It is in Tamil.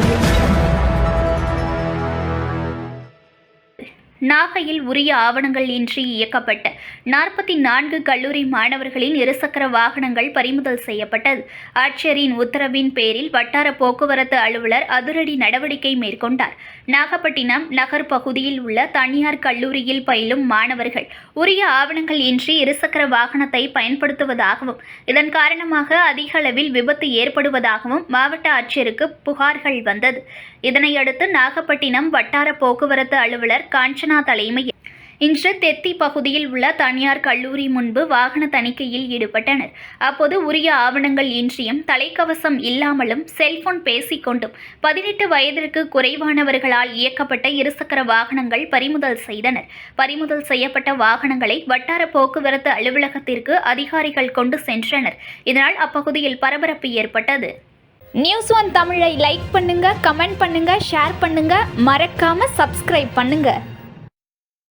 Audio. நாகையில் உரிய ஆவணங்கள் இன்றி இயக்கப்பட்ட நாற்பத்தி நான்கு கல்லூரி மாணவர்களின் இருசக்கர வாகனங்கள் பறிமுதல் செய்யப்பட்டது. ஆட்சியரின் உத்தரவின் பேரில் வட்டார போக்குவரத்து அலுவலர் அதிரடி நடவடிக்கை மேற்கொண்டார். நாகப்பட்டினம் நகர் பகுதியில் உள்ள தனியார் கல்லூரியில் பயிலும் மாணவர்கள் உரிய ஆவணங்கள் இன்றி இருசக்கர வாகனத்தை பயன்படுத்துவதாகவும் இதன் காரணமாக அதிக அளவில் விபத்து ஏற்படுவதாகவும் மாவட்ட ஆட்சியருக்கு புகார்கள் வந்தது. இதனையடுத்து நாகப்பட்டினம் வட்டார போக்குவரத்து அலுவலர் காஞ்சனா தலைமையில் இன்று தெத்தி பகுதியில் உள்ள தனியார் கல்லூரி முன்பு வாகன தணிக்கையில் ஈடுபட்டனர். அப்போது உரிய ஆவணங்கள் இன்றியும் தலைக்கவசம் இல்லாமலும் செல்போன் பேசிக்கொண்டும் பதினெட்டு வயதிற்கு குறைவானவர்களால் இயக்கப்பட்ட இருசக்கர வாகனங்கள் பறிமுதல் செய்தனர். பறிமுதல் செய்யப்பட்ட வாகனங்களை வட்டார போக்குவரத்து அலுவலகத்திற்கு அதிகாரிகள் கொண்டு சென்றனர். இதனால் அப்பகுதியில் பரபரப்பு ஏற்பட்டது. நியூஸ் ஒன் தமிழை லைக் பண்ணுங்க கமெண்ட் பண்ணுங்க ஷேர் பண்ணுங்க. மறக்காம சப்ஸ்கிரைப் பண்ணுங்க.